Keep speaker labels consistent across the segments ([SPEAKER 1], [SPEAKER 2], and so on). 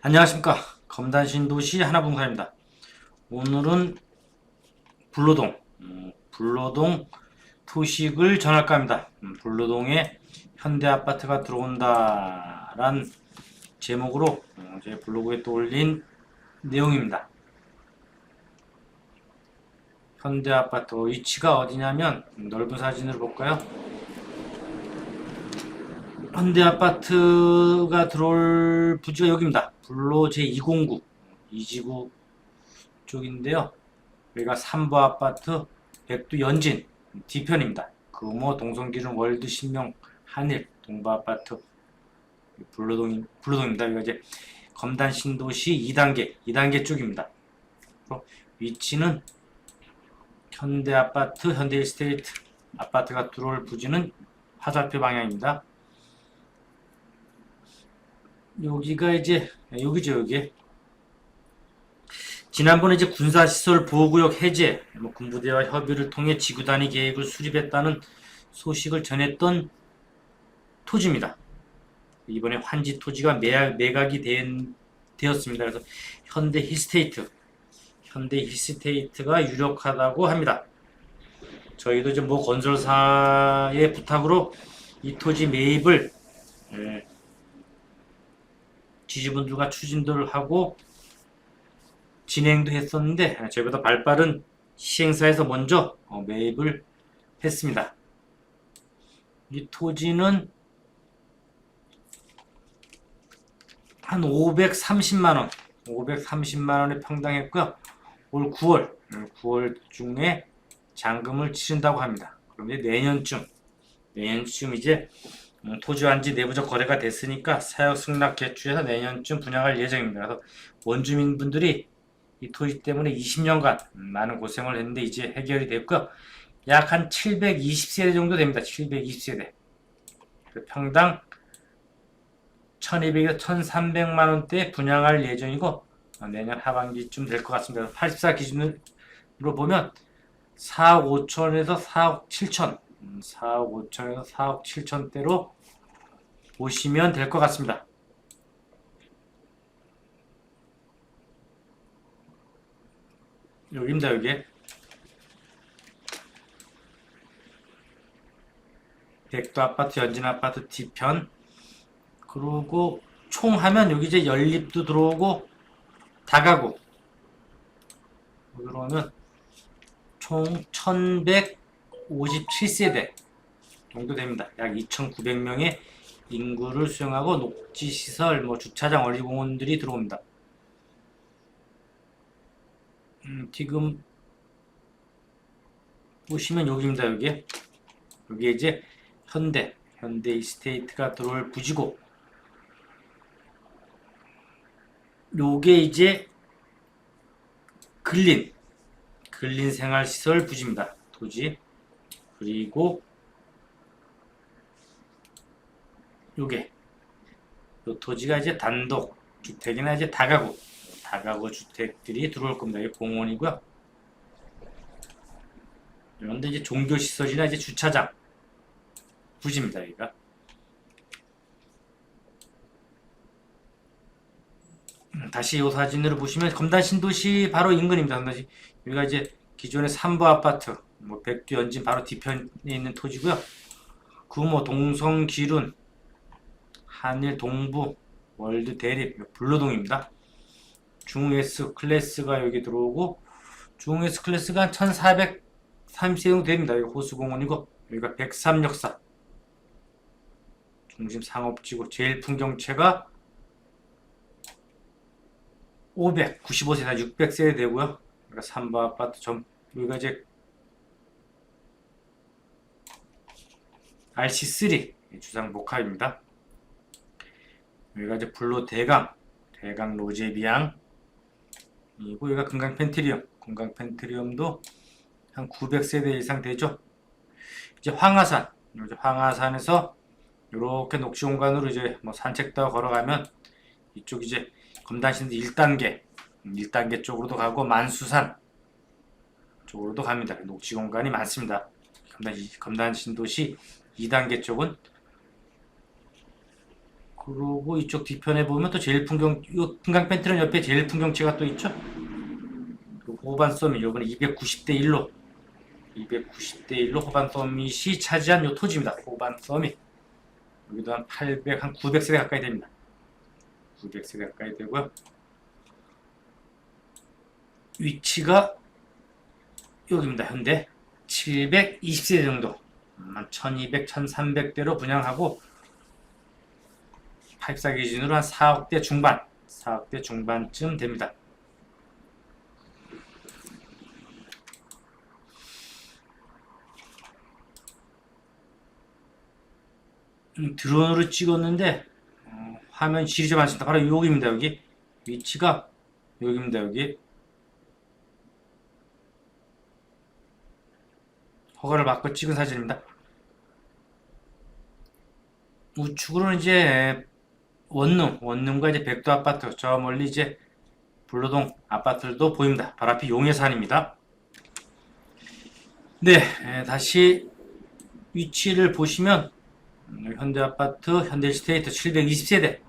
[SPEAKER 1] 안녕하십니까. 검단신도시 하나봉사입니다. 오늘은 불로동 음, 불로동 토식을 전할까 합니다. 음, 불로동에 현대아파트가 들어온다 란 제목으로 어, 제 블로그에 또 올린 내용입니다. 현대아파트 위치가 어디냐면 음, 넓은 사진으로 볼까요? 현대아파트가 들어올 부지가 여기입니다. 불로 제209 이지구 쪽인데요. 여기가 삼부 아파트 백두 연진 뒤편입니다. 금호 동성기준 월드 신명 한일 동부 아파트 불로동 불로동입니다. 여기가 이제 검단 신도시 2단계 2단계 쪽입니다. 위치는 현대 아파트 현대 일스테이트 아파트가 들어올 부지는 화살표 방향입니다. 여기가 이제 여기죠 여기 지난번에 이제 군사시설 보호구역 해제 뭐 군부대와 협의를 통해 지구 단위 계획을 수립했다는 소식을 전했던 토지입니다. 이번에 환지 토지가 매각, 매각이 된, 되었습니다. 그래서 현대 힐스테이트 현대 힐스테이트가 유력하다고 합니다. 저희도 이제 뭐 건설사의 부탁으로 이 토지 매입을 예, 지지분들과 추진들을 하고 진행도 했었는데 저희보다 발빠른 시행사에서 먼저 어, 매입을 했습니다. 이 토지는 한 530만원 530만원에 평당했고요. 올 9월 9월 중에 잔금을 치른다고 합니다. 그럼 이제 내년쯤 내년쯤 이제 음, 토지 완지 내부적 거래가 됐으니까 사역 승낙 개출해서 내년쯤 분양할 예정입니다. 그래서 원주민분들이 이 토지 때문에 20년간 많은 고생을 했는데 이제 해결이 됐고요. 약 한 720세대 정도 됩니다. 720세대. 평당 1200에서 1300만 원대 분양할 예정이고 어, 내년 하반기쯤 될 것 같습니다. 84 기준으로 보면 4억 5천에서 4억 7천 4억 5천에서 4억 7천대로 보시면 될 것 같습니다. 여기입니다, 여기. 백도 아파트, 연진 아파트 뒤편. 그리고 총 하면 여기 이제 연립도 들어오고 다가구. 들어오면 총 1157세대 정도 됩니다. 약 2,900명의 인구를 수용하고 녹지시설, 뭐 주차장, 어린이공원들이 들어옵니다. 음, 지금 보시면 여기입니다. 여기 여기 이제 현대 현대 이스테이트가 들어올 부지고 요게 이제 근린 근린 생활시설 부지입니다. 토지 그리고 요게 요 토지가 이제 단독 주택이나 이제 다가구 다가구 주택들이 들어올 겁니다. 이게 공원이고요. 그런데 이제 종교 시설이나 이제 주차장 부지입니다. 여기가 음, 다시 이 사진으로 보시면 검단 신도시 바로 인근입니다. 검단시 여기가 이제 기존의 삼부 아파트 뭐 백두 연진 바로 뒤편에 있는 토지고요. 구모 동성 기룬 한일 동부 월드 대립 블루동입니다. 중S 클래스가 여기 들어오고 중S 클래스가 한 1430세 정도 됩니다. 여기 호수공원이고 여기가 103역사 중심 상업지구 제일 풍경채가 595세나 600세대 되고요. 여기가 삼바 아파트 점 여기가 이제 RC3 주상 목화입니다. 여기가 이제 불로 대강, 대강 로제비앙, 이고 여기가 금강 펜트리움, 금강 펜트리움도 한 900세대 이상 되죠. 이제 황하산, 이제 황하산에서 이렇게 녹지 공간으로 이제 뭐 산책도 걸어가면 이쪽 이제 검단신도 1단계, 1단계 쪽으로도 가고 만수산 쪽으로도 갑니다. 녹지 공간이 많습니다. 검단, 검단신도시 2단계 쪽은 그리고 이쪽 뒤편에 보면 또 제일 풍경, 이 금강 펜트는 옆에 제일 풍경채가 또 있죠. 그 호반 서밋 요번에 290대 1로 290대 1로 호반 서밋이 차지한 요 토지입니다. 호반 서밋 여기도 한 800, 한 900세대 가까이 됩니다. 900세대 가까이 되고요. 위치가 여기입니다. 현재 720세대 정도 한 1200, 1300대로 분양하고 84 기준으로 한 4억대 중반 4억대 중반쯤 됩니다. 음, 드론으로 찍었는데 어, 화면 질이 좀 많습니다. 바로 여기입니다. 여기 위치가 여기입니다. 여기 허가를 받고 찍은 사진입니다. 우측으로는 이제 원룸, 원룸과 이제 백도 아파트, 저 멀리 이제 불로동 아파트들도 보입니다. 바로 앞이 용해산입니다. 네, 에, 다시 위치를 보시면 음, 현대 아파트, 현대 스테이트 720세대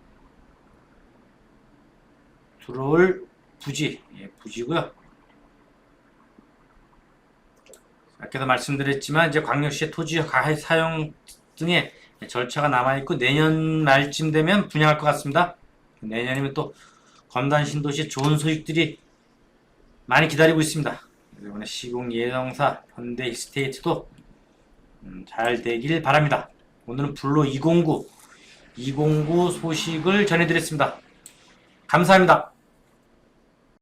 [SPEAKER 1] 들어올 부지, 예, 부지고요. 아까도 말씀드렸지만 이제 광역시의 토지 가해 사용 등의 절차가 남아있고 내년 말쯤 되면 분양할 것 같습니다. 내년이면 또 검단 신도시 좋은 소식들이 많이 기다리고 있습니다. 이번에 시공 예정사 현대 이스테이트도 음, 잘 되길 바랍니다. 오늘은 불로 209 209 소식을 전해드렸습니다. 감사합니다.